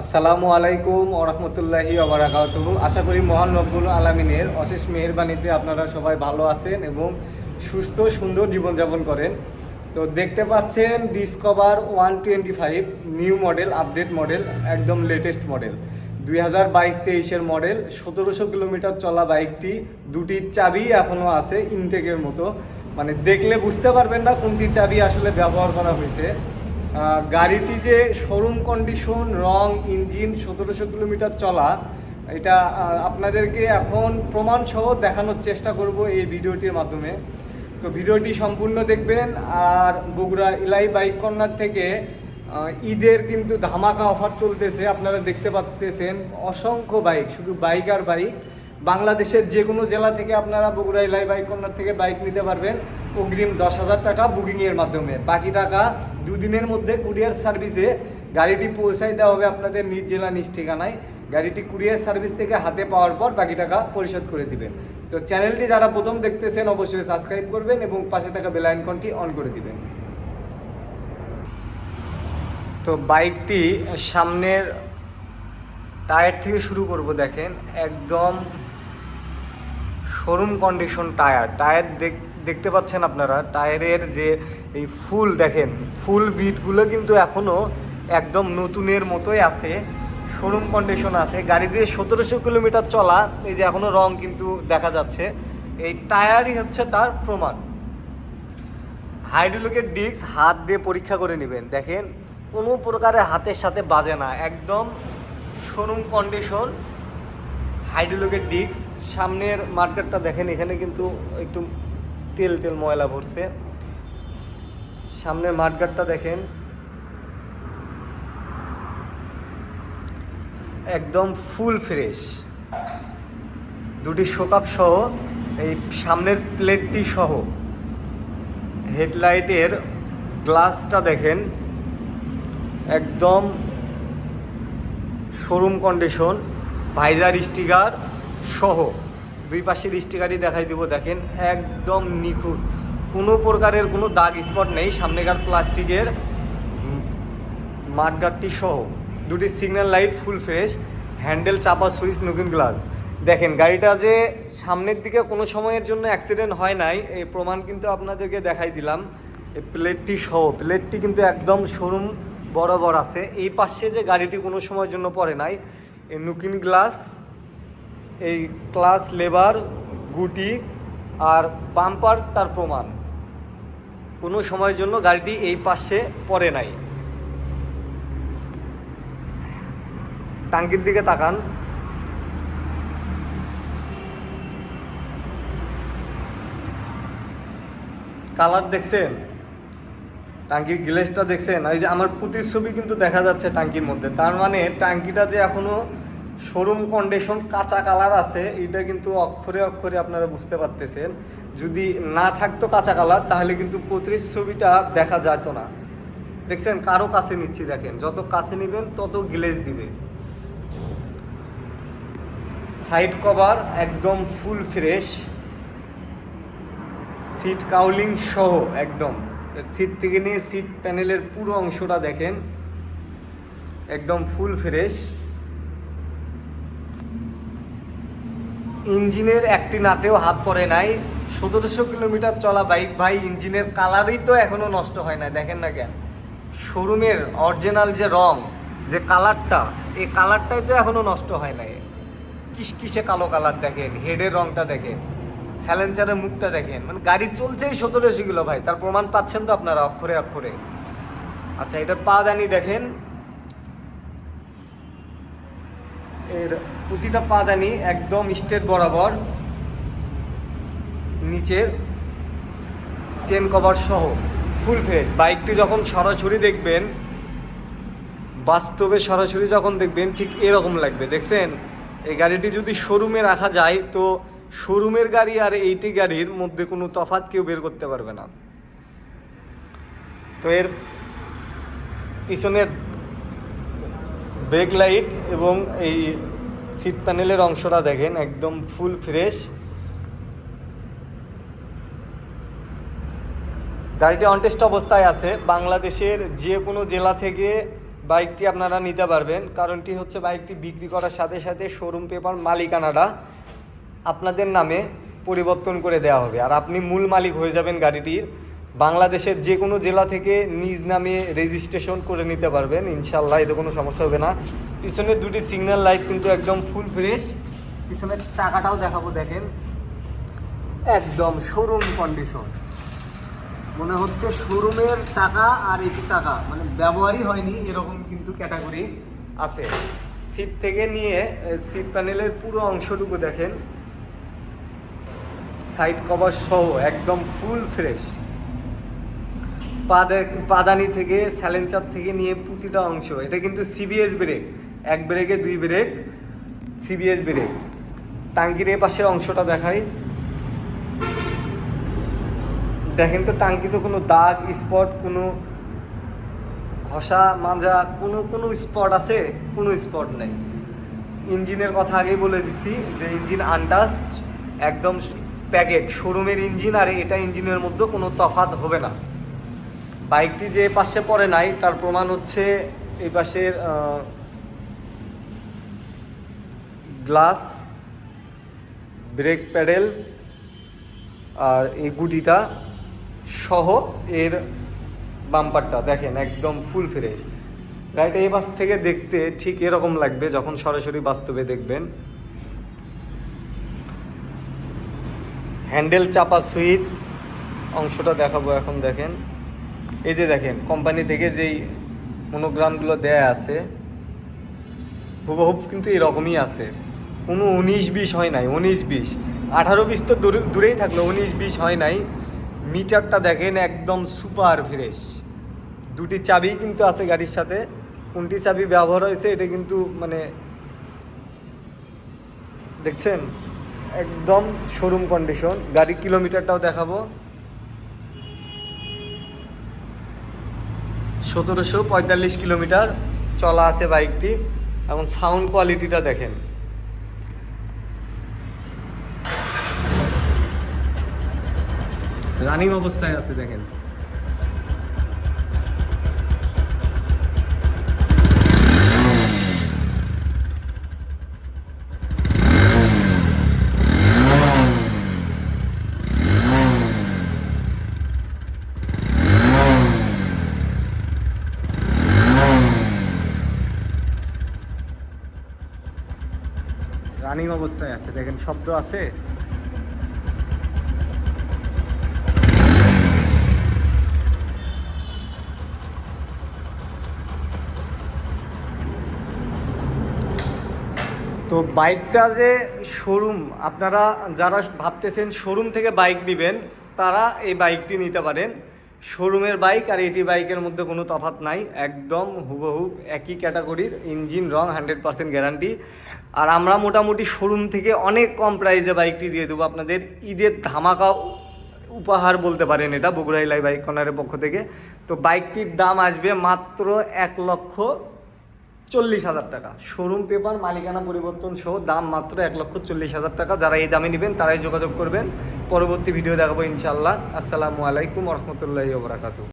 আসসালামু আলাইকুম ওরহমতুল্লাহি ওবরাকাতুহু আশা করি মহান রব্বুল আলমিনের অশেষ মেহেরবানিতে আপনারা সবাই ভালো আছেন এবং সুস্থ, সুন্দর জীবনযাপন করেন। তো দেখতে পাচ্ছেন discover one twenty five new model, update model, একদম লেটেস্ট মডেল। দুই হাজার বাইশ তেইশের মডেল, সতেরোশো কিলোমিটার চলা বাইকটি, দুটি চাবি এখনও আছে ইনটেকের মতো। মানে দেখলে বুঝতে পারবেন না কোনটি চাবি আসলে ব্যবহার করা হয়েছে। গাড়িটি যে শোরুম কন্ডিশন রং ইঞ্জিন সতেরোশো কিলোমিটার চলা, এটা আপনাদেরকে এখন প্রমাণ সহ দেখানোর চেষ্টা করব এই ভিডিওটির মাধ্যমে। তো ভিডিওটি সম্পূর্ণ দেখবেন, আর বগুড়া ইলাই বাইক কর্নার থেকে ঈদের কিন্তু ধামাকা অফার চলতেছে, আপনারা দেখতে পাচ্তেছেন। অসংখ্য বাইক, শুধু বাইক আর বাইক। বাংলাদেশের যে কোনো জেলা থেকে আপনারা বগুড়া ইলাই বাইক কর্নার থেকে বাইক নিতে পারবেন। অগ্রিম দশ হাজার টাকা বুকিংয়ের মাধ্যমে। বাকি টাকা দুদিনের মধ্যে কুরিয়ার সার্ভিসে গাড়িটি পৌঁছাই দেওয়া হবে আপনাদের নিজ জেলা নিজ ঠিকানায়। গাড়িটি কুরিয়ার সার্ভিস থেকে হাতে পাওয়ার পর বাকি টাকা পরিশোধ করে দিবেন। তো চ্যানেলটি যারা প্রথম দেখতেছেন, অবশ্যই সাবস্ক্রাইব করবেন এবং পাশে থাকা বেল আইকনটি অন করে দিবেন। তো বাইকটি সামনের টায়ার থেকে শুরু করব দেখেন। একদম শোরুম কন্ডিশন টায়ার টায়ার দেখতে পাচ্ছেন আপনারা টায়ারের যে এই ফুল দেখেন, ফুল বিটগুলো কিন্তু এখনও একদম নতুনের মতোই আছে, শোরুম কন্ডিশন আছে। গাড়ি দিয়ে সতেরোশো কিলোমিটার চলা, এই যে এখনও রং কিন্তু দেখা যাচ্ছে। এই টায়ারই হচ্ছে তার প্রমাণ। হাইড্রোলিকের ডিস্ক হাত দিয়ে পরীক্ষা করে নেবেন। দেখেন, কোনো প্রকারের হাতের সাথে বাজে না। একদম শোরুম কন্ডিশন হাইড্রোলিকের ডিস্ক সামনের মার্কেটটা দেখেন, এখানে কিন্তু একটু তেল তেল ময়লা ভরছে। সামনের মাঠগাটটা দেখেন। একদম ফুল ফ্রেশ। দুটি শোকাপ সহ এই সামনের প্লেটটি সহ। হেডলাইটের গ্লাসটা দেখেন। একদম শোরুম কন্ডিশন, ভাইজার স্টিকার সহ। দুই পাশের স্টিকারই দেখাই দিব, দেখেন, একদম নিখুঁত। কোনো প্রকারের কোনো দাগ স্পট নেই, সামনেকার প্লাস্টিকের মাঠগাটটি সহ। দুটি signal light full fresh handle চাপা সুইচ, নতুন গ্লাস দেখেন, গাড়িটা যে সামনের দিকে কোনো সময়ের জন্য অ্যাক্সিডেন্ট হয় নাই এই প্রমাণ কিন্তু আপনাদেরকে দেখাই দিলাম। এই প্লেটটি সহ প্লেটটি কিন্তু একদম শোরুম বরাবর আছে। এই পাশে যে গাড়িটি কোনো সময়ের জন্য পড়ে নাই এই নুকিন গ্লাস এই ক্লাস লেবার, গুটি আর বাম্পার তার প্রমাণ। কোনো সময়ের জন্য গাড়িটি এই পাশে পড়ে নাই। টাঙ্কির দিকে তাকান। কালার দেখছেন? টাঙ্কির গ্লেসটা দেখছেন? এই যে আমার প্রতিচ্ছবি কিন্তু দেখা যাচ্ছে টাঙ্কির মধ্যে। তার মানে টাঙ্কিটা যে এখনও শোরুম কন্ডিশন কাঁচা কালার আছে এটা কিন্তু অক্ষরে অক্ষরে আপনারা বুঝতে পারতেছেন। যদি না থাকতো কাঁচা কালার তাহলে কিন্তু প্রতিচ্ছবিটা দেখা যেত না। দেখছেন, কারও কাছে নিচ্ছি দেখেন, যত কাছে নেবেন, তত গ্লেজ দিবে। সাইড কভার একদম ফুল ফ্রেশ সিট কাউলিং সহ একদম। সিট থেকে নিয়ে সিট প্যানেলের পুরো অংশটা দেখেন। একদম ফুল ফ্রেশ ইঞ্জিনের একটি নাটেও হাত পড়ে নাই। সতেরোশো কিলোমিটার চলা বাইক ভাই, ইঞ্জিনের কালারই তো এখনও নষ্ট হয় না দেখেন না কেন? শোরুমের অরিজিনাল যে রং, যে কালারটা, এই কালারটাই তো এখনও নষ্ট হয় নাই। কিস কিসে কালো কালার দেখেন হেডের রংটা দেখেন স্যালেন্সারের মুখটা দেখেন। মানে গাড়ি চলছেই সতেরোশো কিলো ভাই, তার প্রমাণ পাচ্ছেন তো আপনারা অক্ষরে অক্ষরে। আচ্ছা এটার পা দানি দেখেন। এর প্রতিটা পাদানি একদম স্টেট বরাবর নিচের চেন কভার সহ, ফুল ফ্রেশ বাইকটি যখন সরাসরি দেখবেন, বাস্তবে সরাসরি যখন দেখবেন, ঠিক এরকম লাগবে। দেখছেন? এই গাড়িটি যদি শোরুমে রাখা যায়, তো শোরুমের গাড়ি আর এইটি গাড়ির মধ্যে কোনো তফাৎ কেউ বের করতে পারবে না। তো এর পিছনের ব্রেক লাইট এবং এই সিট প্যানেলের অংশটা দেখেন, একদম ফুল ফ্রেশ। গাড়িটি অনটেস্ট অবস্থায় আছে। বাংলাদেশের যে কোনো জেলা থেকে বাইকটি আপনারা নিতে পারবেন। কারণটি হচ্ছে বাইকটি বিক্রি করার সাথে সাথে শোরুম পেপার মালিকানাটা আপনাদের নামে পরিবর্তন করে দেওয়া হবে। আর আপনি মূল মালিক হয়ে যাবেন গাড়িটির। বাংলাদেশের যে কোনো জেলা থেকে নিজ নামে রেজিস্ট্রেশন করে নিতে পারবেন। ইনশাল্লাহ এতে কোনো সমস্যা হবে না। পিছনে দুটি সিগন্যাল লাইট কিন্তু একদম ফুল ফ্রেশ পিছনের চাকাটাও দেখাবো, দেখেন। একদম শোরুম কন্ডিশন মনে হচ্ছে শোরুমের চাকা আর এটি চাকা। মানে ব্যবহারই হয়নি, এরকম কিন্তু ক্যাটাগরি আছে। সিট থেকে নিয়ে সিট প্যানেলের পুরো অংশটুকু দেখেন। সাইড কভার সহ, একদম ফুল ফ্রেশ পাদানি থেকে, স্যালেঞ্চার থেকে নিয়ে প্রতিটা অংশ। এটা কিন্তু সিবিএস ব্রেক এক ব্রেকে দুই ব্রেক সিবিএস ব্রেক টাঙ্কির এ পাশে অংশটা দেখাই। দেখেন তো টাঙ্কিতে কোনো দাগ, স্পট, কোনো ঘষা মাজা কোনো কোনো স্পট আছে, কোনো স্পট নেই। ইঞ্জিনের কথা আগেই বলে দিছি যে ইঞ্জিন আন্ডাস, একদম প্যাকেট, শোরুমের ইঞ্জিন, আর এটা ইঞ্জিনের মধ্যে কোনো তফাৎ হবে না। বাইকটি যে পাশে পড়ে নাই, তার প্রমাণ হচ্ছে এই পাশের গ্লাস, ব্রেক প্যাডেল আর এই গুটিটা সহ এর বাম্পারটা। দেখেন, একদম ফুল ফ্রেশ। গাড়িটা এই বাস থেকে দেখতে ঠিক এরকম লাগবে যখন সরাসরি বাস্তবে দেখবেন। হ্যান্ডেল চাপা সুইচ, অংশটা দেখাবো এখন, দেখেন। এই যে দেখেন কোম্পানি থেকে যেই মনোগ্রামগুলো দেয়া আছে হুবহুব কিন্তু এরকমই আছে। কোনো উনিশ বিশ হয় নাই, উনিশ বিশ। আঠারো বিশ তো দূরে, দূরেই থাকল, উনিশ বিশ হয় নাই। মিটারটা দেখেন একদম সুপার ফ্রেশ দুটি চাবি কিন্তু আছে গাড়ির সাথে। কোনটি চাবি ব্যবহার হয়েছে এটা কিন্তু মানে দেখছেন? একদম শোরুম কন্ডিশন গাড়ির কিলোমিটারটাও দেখাবো। সতেরোশো পঁয়তাল্লিশ কিলোমিটার চলা আছে বাইকটি এবং সাউন্ড কোয়ালিটিটা দেখেন। রানিং অবস্থায় আছে দেখেন। রানিং অবস্থায় আছে। দেখেন, শব্দ আছে। তো বাইকটা যে শোরুম, আপনারা যারা ভাবতেছেন শোরুম থেকে বাইক নেবেন, তারা এই বাইকটি নিতে পারেন। শোরুমের বাইক আর এটি বাইকের মধ্যে কোনো তফাৎ নাই। একদম হুবহু একই ক্যাটাগরির, ইঞ্জিন, রং হান্ড্রেড পার্সেন্ট গ্যারান্টি। আর আমরা মোটামুটি শোরুম থেকে অনেক কম প্রাইসে বাইকটি দিয়ে দেবো। আপনাদের ঈদের ধামাকা উপহার বলতে পারেন এটা বগুড়া ইলাই বাইক কর্নারের পক্ষ থেকে। তো বাইকটির দাম আসবে মাত্র এক লক্ষ চল্লিশ হাজার টাকা। শোরুম পেপার মালিকানা পরিবর্তন সহ দাম মাত্র এক লক্ষ চল্লিশ হাজার টাকা। যারা এই দামে নেবেন, তারাই যোগাযোগ করবেন। পরবর্তী ভিডিও দেখাবো ইনশাল্লাহ আসসালামু আলাইকুম রহমতুল্লাহি ওবরাকাতু